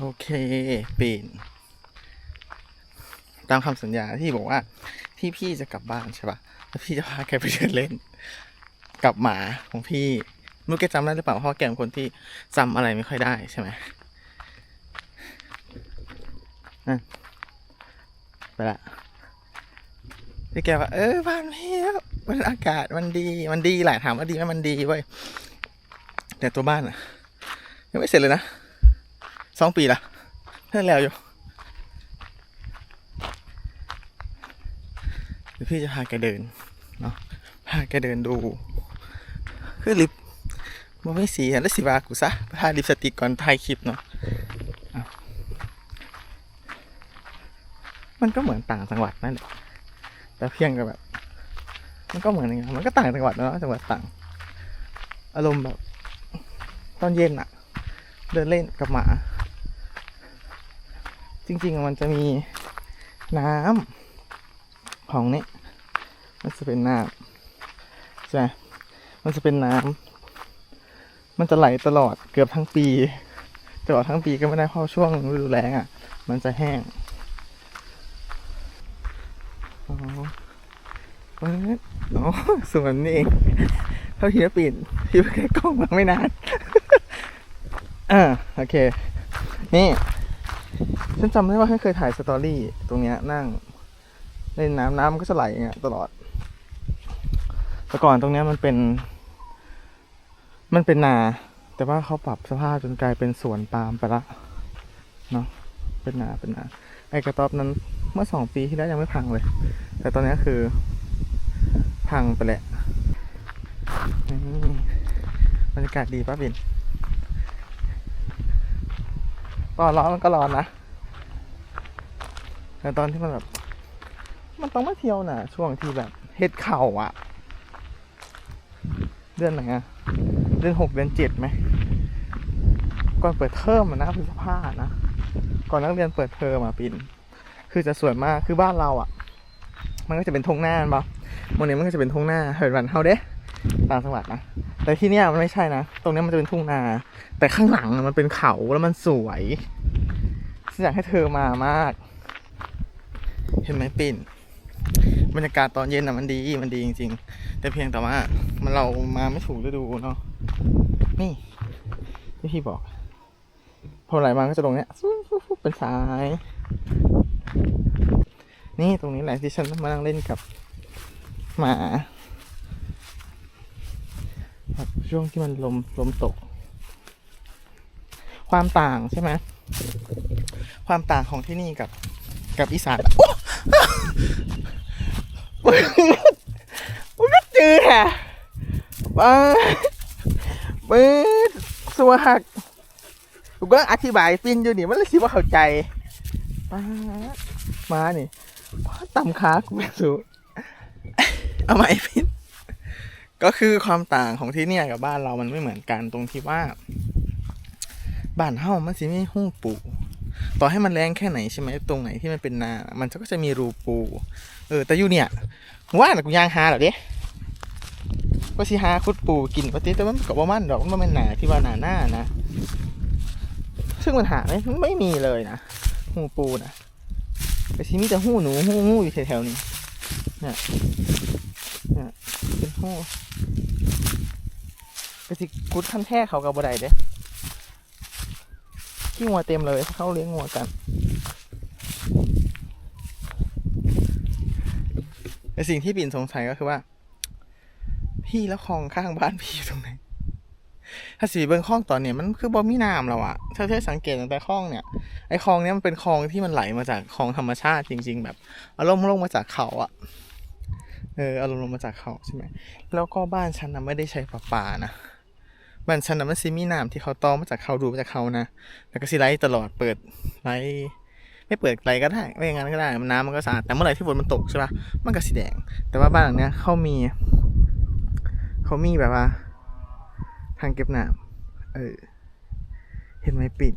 โอเคปีนตามคำสัญญาที่บอกว่าที่พี่จะกลับบ้านใช่ปะแล้วพี่จะพาแกไปเดินเล่น กับหมาของพี่ไม่รู้แกจำได้หรือเปล่าเพราะแกเป็นคนที่จำอะไรไม่ค่อยได้ใช่ไหมนั่นไปละพี่แกว่าเออบ้านพี่มันอากาศมันดี มันดีแหละถามว่าดีไหมมันดีเว้ยแต่ตัวบ้านอะยังไม่เสร็จเลยนะ สองปีละเพิ่งแล้วอยู่เดี๋ยวพี่จะพาแกเดินเนาะพาแกเดินดู คือลิปมันไม่สีแล้วสิวากูซะพาลิปสติกก่อนถ่ายคลิปเนาะมันก็เหมือนต่างจังหวัดนั่นแหละแต่เพียงแต่แบบ มันก็เหมือนกันมันก็ต่างจังหวัดเนาะจังหวัดต่าง อารมณ์แบบ ตอนเย็นอะเดินเล่นกับหมา จริงๆมันจะมีน้ำของนี้มันจะเป็นน้ำใช่ไหมมันจะเป็นน้ำมันจะไหลตลอดเกือบทั้งปีตลอดทั้งปีก็ไม่ได้เพราะช่วงฤดูแล้งอะ มันจะแห้งอ๋ออ๋อส่วนนี้เองเท่าที่จะปิดที่แค่กล้องมาไม่นานอ่าโอเค นี่ ฉันจำได้ว่าฉันเคยถ่ายสตอรี่ตรงเนี้ยนั่งเล่นน้ำน้ำก็จะไหลอย่างเงี้ยตลอด แต่ก่อนตรงเนี้ยมันเป็น มันเป็นนา แต่ว่าเขาปรับสภาพจนกลายเป็นสวนปาล์มไปละเนาะเป็นนาเป็นนา ไอ้กระต๊อบนั้นเมื่อสองปีที่แล้วยังไม่พังเลย แต่ตอนนี้คือ พังไปแหละนี่บรรยากาศดีป้าบินตอนร้อนมันก็ร้อนนะ แต่ตอนที่มันแบบ มันต้องมาเที่ยวนะช่วงที่แบบเฮ็ดเข่าอะเดือนไหนอะเดือนหกเดือนเจ็ดไหมก่อนเปิดเทอมอะนะพฤษภานะก่อนนักเรียนเปิดเทอมอะปินคือจะสวยมากคือบ้านเราอะมันก็จะเป็นทงหน้ามันปะโมเนี้มันก็จะเป็นทงหน้าเหินวันเฮาเด้ต่างจังหวัดนะแต่ที่เนี้ยมันไม่ใช่นะ ตรงนี้มันจะเป็นทุ่งนา แต่ข้างหลังมันเป็นเขาแล้วมันสวยฉันอยากให้เธอมามาก เห็นไหมปิ่น บรรยากาศตอนเย็นอะมันดีมันดีจริง ๆ แต่เพียงแต่ว่ามันเรามาไม่ถูกฤดูเนาะนี่ที่พี่บอกพอไหลมาก็จะตรงเนี้ยเป็นสาย นี่ตรงนี้แหละที่ฉันมานั่งเล่นกับหมาแบบช่วงที่มันลมลมตก ความต่างใช่ไหมความต่างของที่นี่กับ กับอีสานโอ้มันก็จืดค่ะบ้าปื๊ดสัวหักกูก็อธิบายฟินอยู่นี่มันเลยสิว่าเข้าใจป้ามานี่ต่ำขากูไม่รู้เอาไอ้ฟินก็คือความต่างของที่เนี่ยกับบ้านเรามันไม่เหมือนกันตรงที่ว่า บ้านเฮามันสิมีหู้ปู ต่อให้มันแรงแค่ไหนใช่ไหมตรงไหนที่มันเป็นนา มันก็จะมีรูปู เออ แต่อยู่เนี่ยว่าน่กูยางหาหรอเด้ก็สิหาคุดปูกินปกติแต่มันกับว่ามันดอกมันเป็นหนาที่ว่าหนาหน้านะ ซึ่งมันหาไม่ไม่มีเลยนะหูปูนะแต่ทีนี้แต่หูหนูหูงูอยู่แถวๆนี้เนี่ยเนี่ยเป็นหูก็สิกุดขั้นแท้เขากับบ่ได้เด้ ขี้งัวเต็มเลยเขาเลี้ยงงัวกันแต่สิ่งที่ปิ่นสงสัยก็คือว่า พี่แล้วคลองข้างบ้านพี่ตรงไหนถ้าสีเบิ้งคลองตอนเนี้ยมันคือบ่มีน้ำแล้วอะถ้าเธอสังเกตตั้งแต่คลองเนี่ยไอคลองเนี้ยมันเป็นคลองที่มันไหลมาจากคลองธรรมชาติจริง ๆ แบบอารมณ์ลงมาจากเขาอะเอออารมณ์ลงมาจากเขาใช่ไหมแล้วก็บ้านฉันนะไม่ได้ใช้ประปานะ บ้านฉันนะมันซีมีน้ำที่เขาตอมาจากเขาดูมาจากเขานะแล้วก็ซีไลท์ตลอดเปิดไลท์ไม่เปิดไลท์ก็ได้ไม่อย่างนั้นก็ได้มันน้ำมันก็สะอาดแต่เมื่อไหร่ที่ฝนมันตกใช่ปะมันก็สีแดง แต่ว่าบ้านหลังเนี้ยเขามีเขามีแบบว่า ทางเก็บน้ำเออเห็นไหมปิด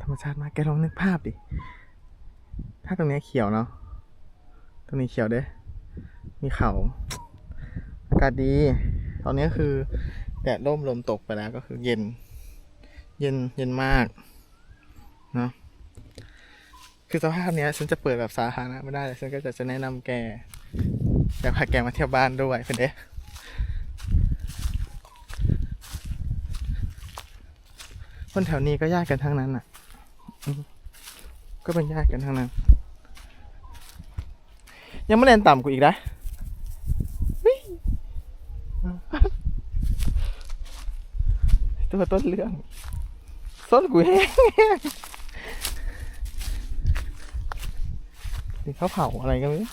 ธรรมชาติมากแกลองนึกภาพดิถ้าตรงเนี้ยเขียวเนาะตรงนี้เขียวเด้มีเขาอากาศดี ตอนนี้คือ แดดร่มลมตกไปแล้วก็คือเย็น เย็นเย็นมากเนาะคือสภาพเนี้ยฉันจะเปิดแบบสาธารณะไม่ได้แต่ฉันก็จะจะแนะนำแกอยากพาแกมาเที่ยวบ้านด้วยเป็นเด้คนแถวนี้ก็ญาติกันทั้งนั้นอะ ก็เป็นญาติกันทั้งนั้น ยังไม่เรียนต่ำกูอีกนะ ตัวต้นเรื่องส้นกูแห้งนี่เขาเผาอะไรกันไม่รู้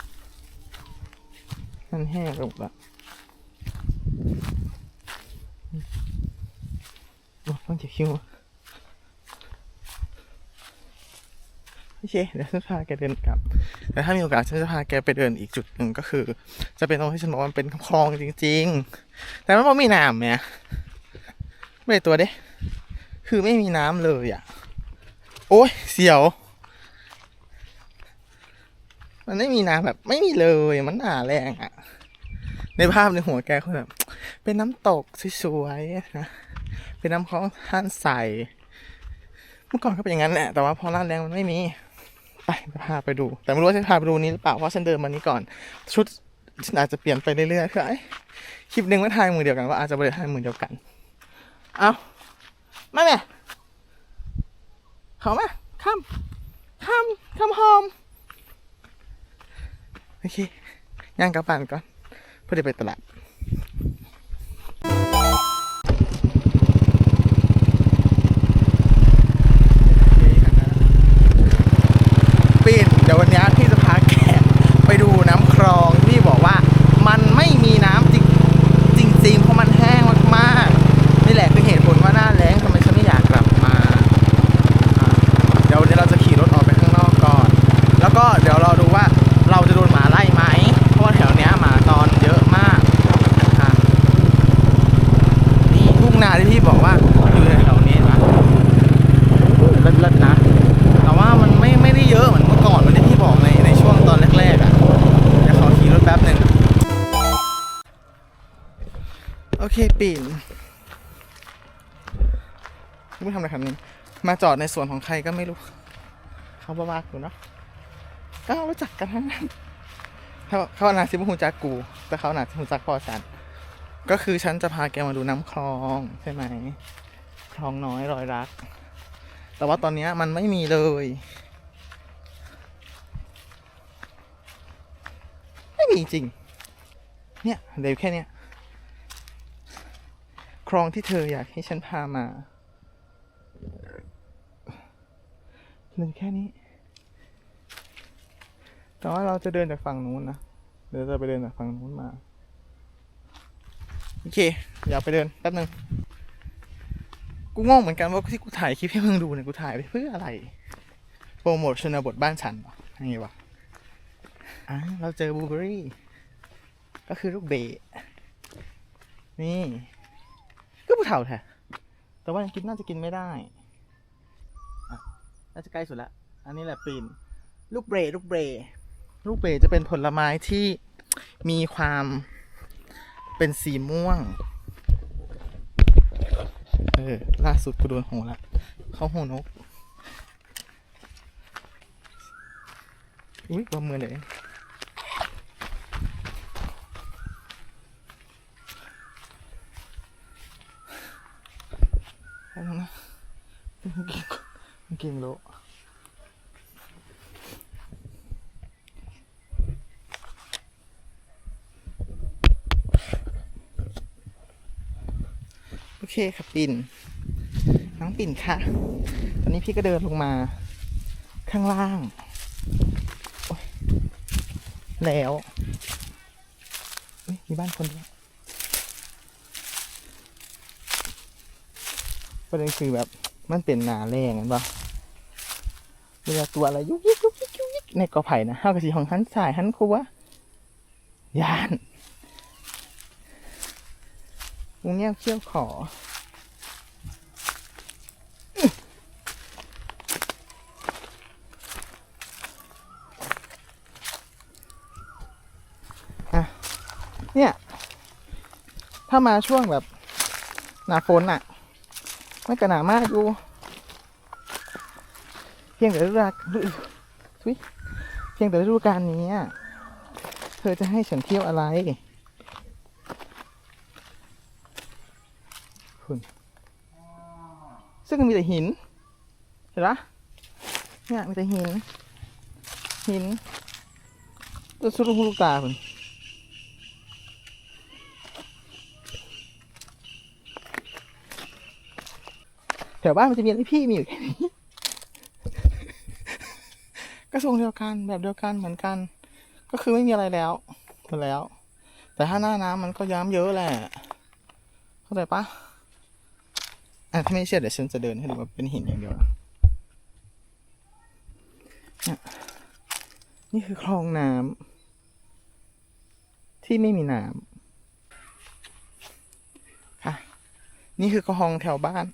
มันแห้งไปหมดละโอ้ต้องเจ็บคิ้วโอเคเดี๋ยวฉันพาแกเดินกลับแต่ถ้ามีโอกาสฉันจะพาแกไปเดินอีกจุดหนึ่งก็คือ จะเป็นตรงที่ฉันบอกว่ามันเป็นคลองจริง ๆ แต่มันไม่มีน้ำเนี่ย ไม่ได้ตัวเด้ คือไม่มีน้ำเลยอะ โอ้ยเสียว มันไม่มีน้ำแบบ ไม่มีเลยมันหนาแรงอะ ในภาพในหัวแกคือแบบ เป็นน้ำตกสวยๆนะ เป็นน้ำคลองท่านใสเมื่อก่อนก็เป็นอย่างนั้นแหละ แต่ว่าพอร้านแรงมันไม่มี ไปพาไปดู แต่ไม่รู้ว่าจะพาไปดูนี้หรือเปล่า เพราะฉันเดินมานี้ก่อน ชุดฉันอาจจะเปลี่ยนไปเรื่อยๆคือไอ้คลิปหนึ่งไม่ถ่ายมือเดียวกันว่าอาจจะไม่ได้ถ่ายมือเดียวกัน เอามาแม่เขามาข้ามข้ามข้ามหอมโอเคย่างกลับบ้านก่อนเพื่อจะไปตลาดปีนเดี๋ยววันนี้พี่จะพาแกไปดูน้ำคลองที่พี่บอกว่ามันไม่มีน้ำจริงจริงๆเพราะมันแห้งมากๆนี่แหละคือเหตุผลว่าหน้าแล้งทำไมฉันไม่อยากกลับมาอ่าเดี๋ยววันนี้เราจะขี่รถออกไปข้างนอกก่อน แล้วก็เดี๋ยวเราดูว่าเราจะโดนหมาไล่ไหมเพราะว่าแถวเนี้ยหมาตอนเยอะมากอะนี่ทุ่งนาที่พี่บอกว่าอยู่แถวๆนี้เห็นปะ เลิศๆนะ แต่ว่ามันไม่ไม่ได้เยอะเหมือนเมื่อก่อนเหมือนที่พี่บอกในในช่วงตอนแรกๆอะเดี๋ยวขอขี่รถแป๊บหนึ่ง โอเคปีนไม่ทำอะไรครับนี่มาจอดในสวนของใครก็ไม่รู้ เขาบ้าๆอยู่เนาะก็รู้จักกันทั้งนั้นเขาเขาหนาซิบุหูจักกู แต่เขาหนาซิบุหูจักพ่อฉันก็คือฉันจะพาแกมาดูน้ำคลองใช่ไหมคลองน้อยรอยรัก แต่ว่าตอนนี้มันไม่มีเลย ไม่มีจริง เนี่ยเดี๋ยวแค่เนี้ย คลองที่เธออยากให้ฉันพามาเหลือแค่นี้ แต่ว่าเราจะเดินจากฝั่งนู้นนะเดี๋ยวจะไปเดินจากฝั่งนู้นมา โอเค อย่าไปเดินแป๊บนึง กูงงเหมือนกันว่าที่กูถ่ายคลิปให้มึงดูเนี่ยกูถ่ายไปเพื่ออะไร โปรโมทชนบทบ้านฉันเหรอยังไงวะอะเราเจอบลูเบอรี่ ก็คือลูกเบะนี่ ก็ผู้เฒ่าแท้แต่ว่ายังกินน่าจะกินไม่ได้อะน่าจะใกล้สุดละอันนี้แหละปีนลูกเบรลูกเบรลูกเบรจะเป็นผลไม้ที่มีความเป็นสีม่วง เออ ล่าสุดกูโดนโหละเขาโหนก อุ้ยว่ามือเลยเอาลงนะมันกินมัน กินโลโอเคค่ะปิ่น น้องปิ่นค่ะ ตอนนี้พี่ก็เดินลงมา ข้างล่าง แล้วมีบ้านคนด้วยประเด็นคือแบบมันเป็นนาแรงกันปะ เวลาตัวอะไรยุกยิกยุกยิกยุกยิกในกอไผ่นะห้ากระสีของหันสายหันครัวยานงูเงี้ยวเขี้ยวขอเนี่ย ถ้ามาช่วงแบบ หนาฝนอะ ไม่กระหนามากอยู่ เพียงแต่ฤดูกาลเพียงแต่ฤดูกาลนี้เธอจะให้ฉันเที่ยวอะไรคุณซึ่งมีแต่หิน เห็นปะเนี่ยมีแต่หิน หินตัวสุดลูกตาคุณแถวบ้านมันจะมีอะไรพี่มีอยู่แค่นี้ กระทรวงเดียวกันแบบเดียวกันเหมือนกัน ก็คือไม่มีอะไรแล้วหมดแล้ว แต่ถ้าหน้าน้ำมันก็ย้ำเยอะแหละเข้าใจปะอะถ้าไม่เชื่อเดี๋ยวฉันจะเดินให้ดูว่าเป็นหินอย่างเดียวนะเนี่ยนี่คือคลองน้ำที่ไม่มีน้ำค่ะ นี่คือคลองแถวบ้าน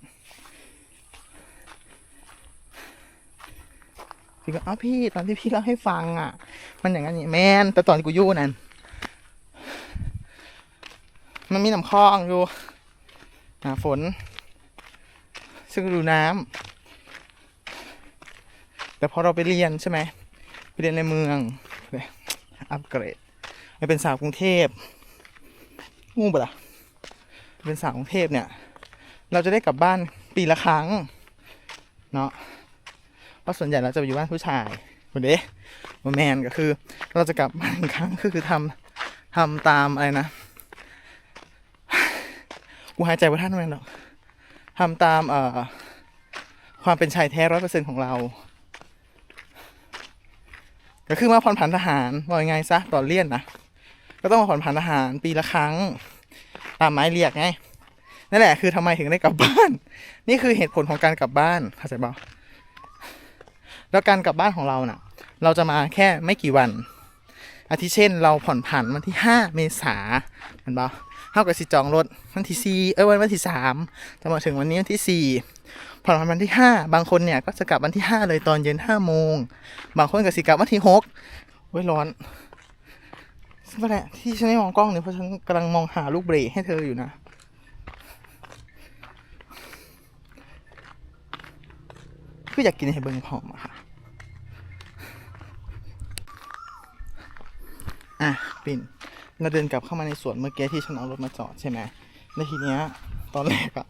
พี่ก็อ้าพี่ตอนที่พี่เล่าให้ฟังอะ มันอย่างนั้นนี่แมนแต่ตอนที่กูยู่นั่นมันมีน้ำคลองอยู่หาฝน ซึ่งดูน้ำแต่พอเราไปเรียนใช่ไหมไปเรียนในเมืองเลยอัปเกรดไปเป็นสาวกรุงเทพงูปะล่ะเป็นสาวกรุงเทพเนี่ย เราจะได้กลับบ้านปีละครั้ง เนาะ ราะส่วนใหญ่เราจะอยู่บ้านผู้ชายคนเด้มาแมนก็คือ เราจะกลับบ้านครั้งคือทำทำตามอะไรนะกูหายใจว่าท่านมันหรอกทำตามเอ่อความเป็นชายแท้ร้อยเปอร์เซ็นของเรา ก็คือมาผ่อนผันทหารว่ายังไงซะตอนเรียนนะก็ต้องมาผ่อนผันทหารปีละครั้ง ตามหมายเรียกไงนั่นแหละคือทำไมถึงได้กลับบ้าน นี่คือเหตุผลของการกลับบ้านเข้าใจเปล่า แล้วการกลับบ้านของเราน่ะ เราจะมาแค่ไม่กี่วัน อาทิเช่นเราผ่อนผันวันที่ห้าเมษาเห็นปะเท่ากับสิจองรถวันที่สี่เอ้ยวันวันที่สามจะมาถึงวันนี้วันที่สี่ผ่อนผันวันที่ห้าบางคนเนี่ยก็จะกลับวันที่ห้าเลยตอนเย็นห้าโมง บางคนก็สิกลับวันที่หกเว้ยร้อนซึ่งก็แหละที่ฉันไม่มองกล้องเนี่ยเพราะฉันกำลังมองหาลูกเบรกให้เธออยู่นะคืออยากกินให้เบิ่งพร้อมอะค่ะ อะปิ่นเราเดินกลับเข้ามาในสวนเมื่อกี้ที่ฉันเอารถมาจอดใช่ไหมแล้วทีเนี้ยตอนแรกอะ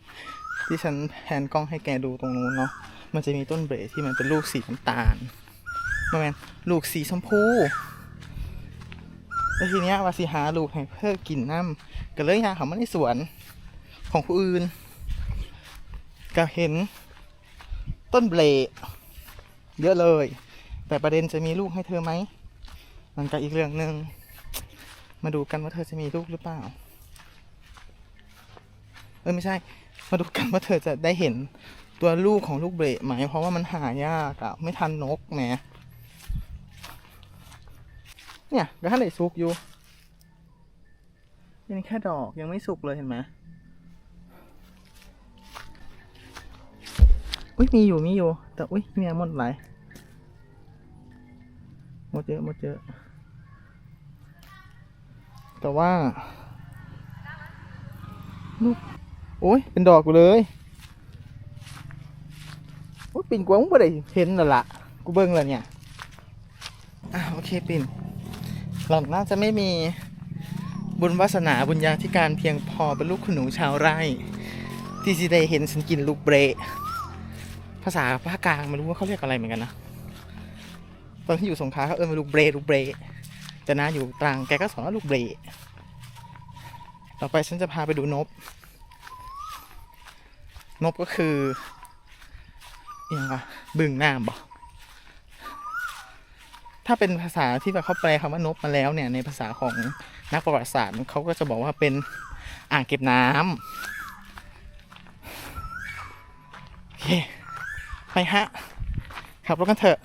ที่ฉันแพนกล้องให้แกดูตรงนู้นเนาะมันจะมีต้นเบรที่มันเป็นลูกสีน้ำตาลมาแมนลูกสีชมพูแล้วทีเนี้ยว่าสิหาลูกให้เพื่อกินน้ำก็เลยยางเขามาในสวนของผู้อื่นก็เห็นต้นเบลเยอะเลย แต่ประเด็นจะมีลูกให้เธอไหมมันก็อีกเรื่องหนึ่ง มาดูกันว่าเธอจะมีลูกหรือเปล่า เออไม่ใช่ มาดูกันว่าเธอจะได้เห็นตัวลูกของลูกเบลไหม เพราะว่ามันหายากอะไม่ทันนกแหมเนี่ยก็ท่านไหนสุกอยู่ยังแค่ดอกยังไม่สุกเลยเห็นไหมอุ้ยมีอยู่มีอยู่ แต่อุ้ยเมียหมดหลายหมดเยอะหมดเยอะ แต่ว่าลูกโอ้ย เป็นดอกกูเลยโอ้ยปิ่นกวางมึงบ่ได้เห็นแล้วล่ะกูเบิ่งแล้วเนี่ยอะโอเคปิ่นเราน่าจะไม่มีบุญวาสนาบุญญาธิการเพียงพอเป็นลูกคุณหนูชาวไร่ ที่สิได้เห็นฉันกินลูกเบรภาษาภาคกลางไม่รู้ว่าเขาเรียกอะไรเหมือนกันนะ ตอนที่อยู่สงขลาเขาเอิ้นว่าลูกเบรลูกเบร แต่นาอยู่ตรังแกก็สอนว่าลูกเบรต่อไปฉันจะพาไปดูนบ นบก็คืออหยังวะบึงน้ำบอกถ้าเป็นภาษาที่แบบเขาแปลคำว่านบมาแล้วเนี่ยในภาษาของนักประวัติศาสตร์เขาก็จะบอกว่าเป็นอ่างเก็บน้ำโอเคไปฮะขับรถกันเถอะ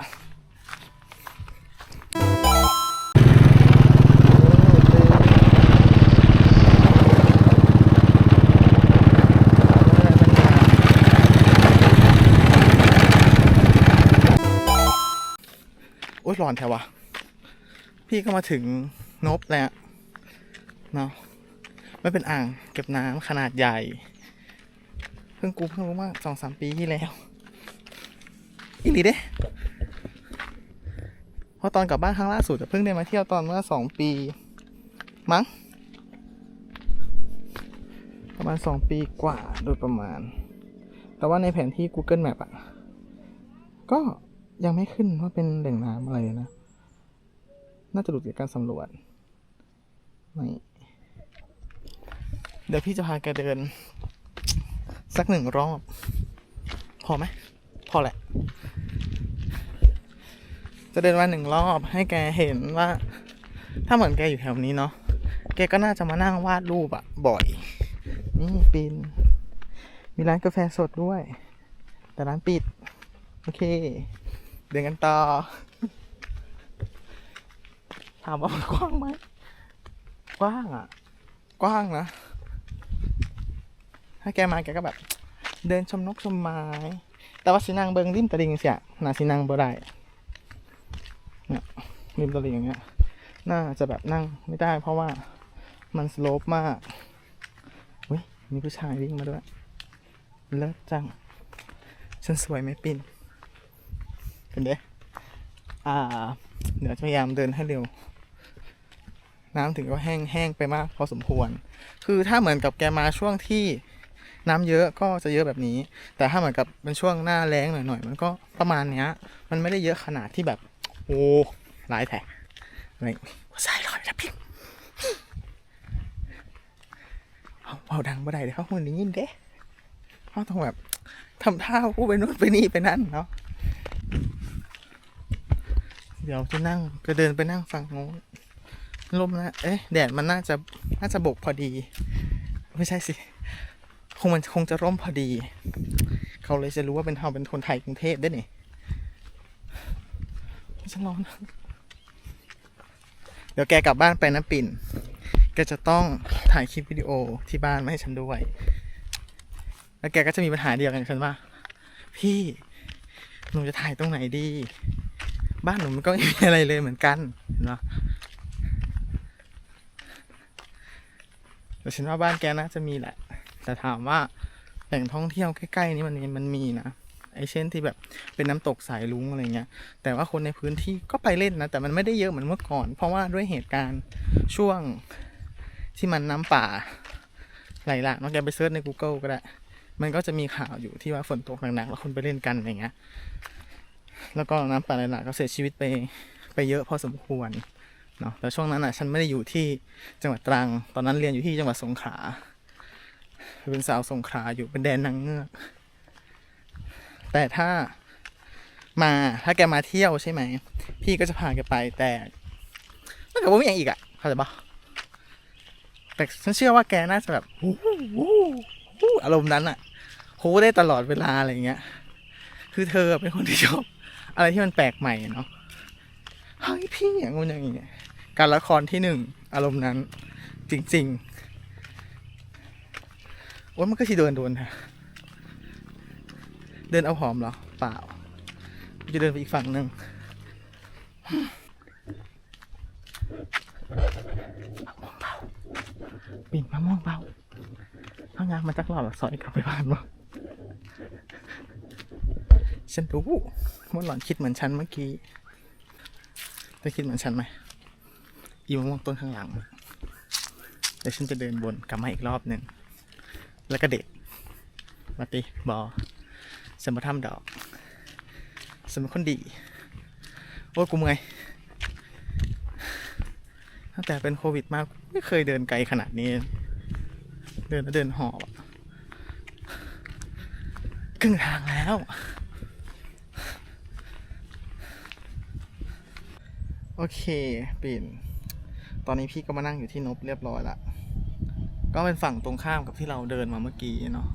โอ้ยร้อนแถววะ พี่ก็มาถึงนบแล้วเนาะไม่เป็นอ่างเก็บน้ำขนาดใหญ่ เพิ่งกูเพิ่งรู้มื่อสองสามปีที่แล้ว อีหลีเด้เพราะตอนกลับบ้านครั้งล่าสุดอะเพิ่งได้มาเที่ยวตอนเมื่อสองปี มั้ง ประมาณสองปีกว่าโดยประมาณ แต่ว่าในแผนที่ Google Map อะก็ ยังไม่ขึ้นว่าเป็นแหล่งน้ำอะไรนะ น่าจะหลุดจากการสำรวจไม่เดี๋ยวพี่จะพาแกเดิน สักหนึ่งรอบ พอไหม พอแหละ จะเดินมาหนึ่งรอบให้แกเห็นว่า ถ้าเหมือนแกอยู่แถวนี้เนาะ แกก็น่าจะมานั่งวาดรูปอะบ่อย นี่ปินมีร้านกาแฟสดด้วย แต่ร้านปิด โอเค ดินกันต่อ ถามว่ามันกว้างไหม กว้างอะกว้างนะ ถ้าแกมาแกก็แบบ เดินชมนกชมไม้ แต่ว่าสินางเบิงริมตะลิงเสียน่าสินางบ่ได้เนี่ยริมตะลิงอย่างเงี้ย น่าจะแบบนั่งไม่ได้ เพราะว่ามันสโลปมากเฮ้ยมีผู้ชายวิ่งมาด้วย เลิศจัง ฉันสวยไหมปิน เป็นเด้อ่า เดี๋ยวจะพยายามเดินให้เร็ว น้ำถึงก็แห้งแห้งไปมากพอสมควร คือถ้าเหมือนกับแกมาช่วงที่น้ำเยอะก็จะเยอะแบบนี้ แต่ถ้าเหมือนกับเป็นช่วงหน้าแล้งหน่อยๆ มันก็ประมาณเนี้ย มันไม่ได้เยอะขนาดที่แบบ โอ้หลายแถะอะไรว่าใส่ลอยนะพี่เอาเอาดังบ่ได้เดี๋ยวเขาคนนี้ยินเด้เขาต้องแบบทำท่าพูดไปนู่นไปนี่ไปนั่นเนาะ เดี๋ยวจะนั่งจะเดินไปนั่งฝั่งโน้นลมนะเอ๊ะแดดมันน่าจะน่าจะบกพอดี ไม่ใช่สิ คงมันคงจะร่มพอดี เขาเลยจะรู้ว่าเป็นเราเป็นคนไทยกรุงเทพได้นี่ฉันร้อนเดี๋ยวแกกลับบ้านไปนะปิ่น แกจะต้องถ่ายคลิปวิดีโอที่บ้านมาให้ฉันด้วย แล้วแกก็จะมีปัญหาเดียวกันฉันว่า พี่หนูจะถ่ายตรงไหนดี บ้านหนูมันก็ไม่มีอะไรเลยเหมือนกันเห็นปะแต่ฉันว่าบ้านแกน่าจะมีแหละ แต่ถามว่าแหล่งท่องเที่ยวใกล้ๆนี้มันมันมีนะไอเช่นที่แบบเป็นน้ำตกสายลุงอะไรเงี้ย แต่ว่าคนในพื้นที่ก็ไปเล่นนะ แต่มันไม่ได้เยอะเหมือนเมื่อก่อน เพราะว่าด้วยเหตุการณ์ช่วงที่มันน้ำป่าไหลหลากน้องแกไปเซิร์ชใน Google ก็ได้ มันก็จะมีข่าวอยู่ที่ว่าฝนตกหนักๆแล้วคนไปเล่นกันอะไรเงี้ย แล้วก็น้ำป่าไหลหลากก็เสียชีวิตไปไปเยอะพอสมควรเนาะแต่ช่วงนั้นอะฉันไม่ได้อยู่ที่จังหวัดตรัง ตอนนั้นเรียนอยู่ที่จังหวัดสงขลาเป็นสาวสงขลาอยู่เป็นแดนนางเงือก แต่ถ้ามาถ้าแกมาเที่ยวใช่ไหม พี่ก็จะพาแกไปแต่ถ้าเกิดว่มีอย่างอีกอะเข้าใจปะแต่ฉันเชื่อว่าแกน่าจะแบบฮู้ฮู้ฮู้อารมณ์นั้นอะฮู้ได้ตลอดเวลาอะไรเงี้ย คือเธอเป็นคนที่ชอบ อะไรที่มันแปลกใหม่เนาะเฮ้ยพี่อย่างงู้นอย่างงี้การละครที่หนึ่งอารมณ์นั้น จริงๆว่ามันก็ชีเดินโดนค่ะเดินเอาหอมเหรอ เปล่าจะเดินไปอีกฝั่งหนึ่งมะม่วงเบาปิ่นมะม่วงเบาถ้างานมาจักหล่อดซอยกลับไปบ้านมั้งฉันรู้ ว่าหล่อนคิดเหมือนฉันเมื่อกี้เธอคิดเหมือนฉันไหมอีมะม่วงต้นข้างหลังเดี๋ยวฉันจะเดินวนกลับมาอีกรอบหนึ่ง แล้วก็เด็ดมาติบอฉันมาทำดอกฉันเป็นคนดี โอ้ยกูเมื่อยตั้งแต่เป็นโควิดมากไม่เคยเดินไกลขนาดนี้ เดินแล้วเดินหอบครึ่งทางแล้ว โอ เคปิ่น ตอนนี้พี่ก็มานั่งอยู่ที่นบเรียบร้อยละก็เป็นฝั่งตรงข้ามกับที่เราเดินมาเมื่อกี้เนาะ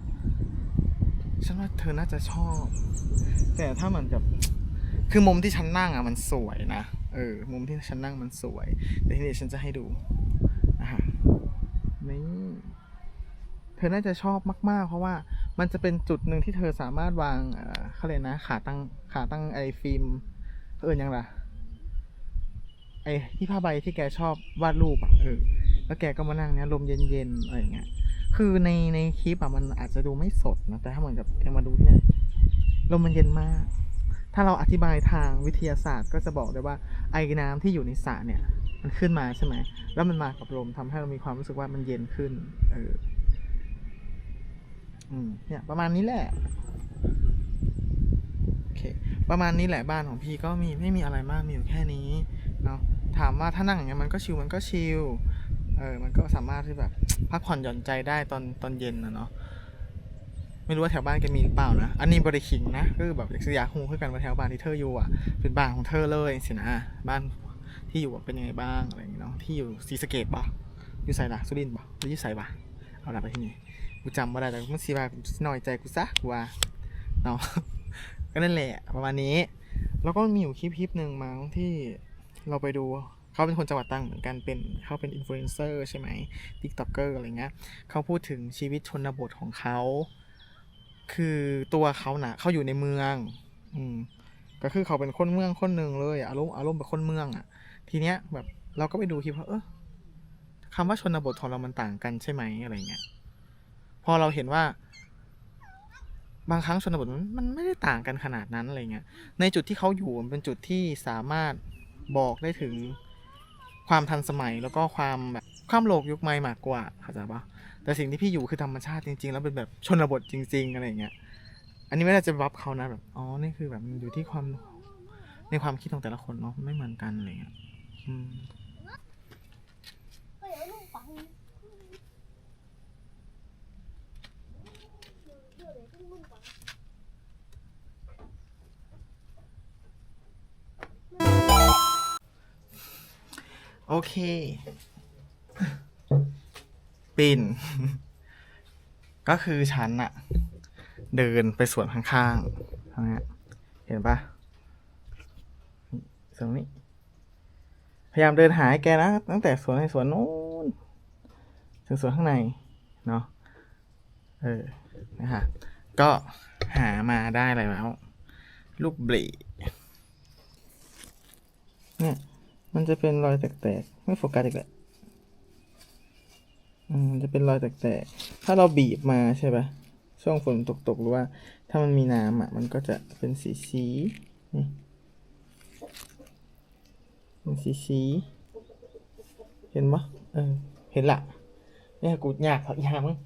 ฉันว่าเธอน่าจะชอบ แต่ถ้าเหมือนกับคือมุมที่ฉันนั่งอะมันสวยนะเออมุมที่ฉันนั่งมันสวย แต่ทีนี้ฉันจะให้ดูอะนี่เธอน่าจะชอบมากๆ เพราะว่ามันจะเป็นจุดหนึ่งที่เธอสามารถวางเออเขาเลยกนะ ขาตั้งขาตั้งไอ้ฟิล์มเออยังล่ะ ไอ้ที่ผ้าใบที่แกชอบวาดรูปอะเออแล้วแกก็มานั่งเนี้ยลมเย็นๆอะไรอย่างเงี้ยคือในในคลิปอะมันอาจจะดูไม่สดนะแต่ถ้าเหมือนกับแกมาดูที่เนี่ยลมมันเย็นมาก ถ้าเราอธิบายทางวิทยาศาสตร์ ก็จะบอกได้ว่าไอ้น้ำที่อยู่ในสระเนี่ยมันขึ้นมาใช่ไหมแล้วมันมากับลมทำให้เรามีความรู้สึกว่ามันเย็นขึ้น เอออืมเนี่ยประมาณนี้แหละโอเคประมาณนี้แหละบ้านของพี่ก็มีไม่มีอะไรมากมีอยู่แค่นี้ เนาะถามว่าถ้านั่งอย่างเงี้ยมันก็ชิลมันก็ชิลเออมันก็สามารถที่แบบพักผ่อนหย่อนใจได้ตอนตอนเย็นนะเนาะไม่รู้ว่าแถวบ้านแกมีหรือเปล่านะ อันนี้บริคิงนะก็คือแบบอยากฮูคือกันว่าแถวบ้านที่เธออยู่อะ เป็นบ้านของเธอเลยสินะบ้านที่อยู่เป็นยังไงบ้างอะไรอย่างเงี้ยเนาะที่อยู่ศรีสเกดปะอยู่ไสล่ะสุรินทร์ปะหรืออยู่ไสปะเอาละไปที่นี่กูจำไม่ได้แต่มันสีว่าหน่อยใจกูซะกูว่าเนาะก็นั่นแหละประมาณนี้ แล้วก็มีอยู่คลิปคลิปหนึ่งมั้งที่ เราไปดูเขาเป็นคนจังหวัดตรังเหมือนกันเป็นเขาเป็นอินฟลูเอนเซอร์ใช่ไหมทิกต็อกเกอร์อะไรเงี้ยเขาพูดถึงชีวิตชนบทของเขา คือตัวเขาน่ะเขาอยู่ในเมือง อืมก็คือเขาเป็นคนเมืองคนหนึ่งเลยอารมณ์อารมณ์เป็นคนเมืองอะ ทีเนี้ยแบบเราก็ไปดูคลิปว่าเออคำว่าชนบทของเรามันต่างกันใช่ไหมอะไรเงี้ยพอเราเห็นว่า บางครั้งชนบทมันมันไม่ได้ต่างกันขนาดนั้นอะไรเงี้ยในจุดที่เขาอยู่มันเป็นจุดที่สามารถ บอกได้ถึงความทันสมัยแล้วก็ความแบบความโลกยุคใหม่มากกว่าเข้าใจปะแต่สิ่งที่พี่อยู่คือธรรมชาติจริง ๆ แล้วเป็นแบบชนบทจริง ๆ อะไรเงี้ย อันนี้ไม่ได้จะวับเขานะแบบอ๋อนี่คือแบบอยู่ที่ความในความคิดของแต่ละคนเนาะไม่เหมือนกันอะไรเงี้ยอืม โอเค ปินก็คือฉันอะเดินไปสวนข้างๆนะฮะเห็นปะนี่สวนนี้ พยายามเดินหาให้แกนะ ตั้งแต่สวนในสวนนู้นถึงสวนข้างใน เนาะเออ นะฮะก็หามาได้อะไรแล้ว ลูกเบลเนี่ย มันจะเป็นรอยแตกๆ ไม่โฟกัสอีกแล้วอืมมันจะเป็นรอยแตกๆ ถ้าเราบีบมาใช่ปะช่วงฝนตกๆ หรือว่า ถ้ามันมีน้ำอะ มันก็จะเป็นสีสีนี่เป็นสีสี เห็นปะเออ เห็นละเนี่ยกูอยากถอดยามั้ง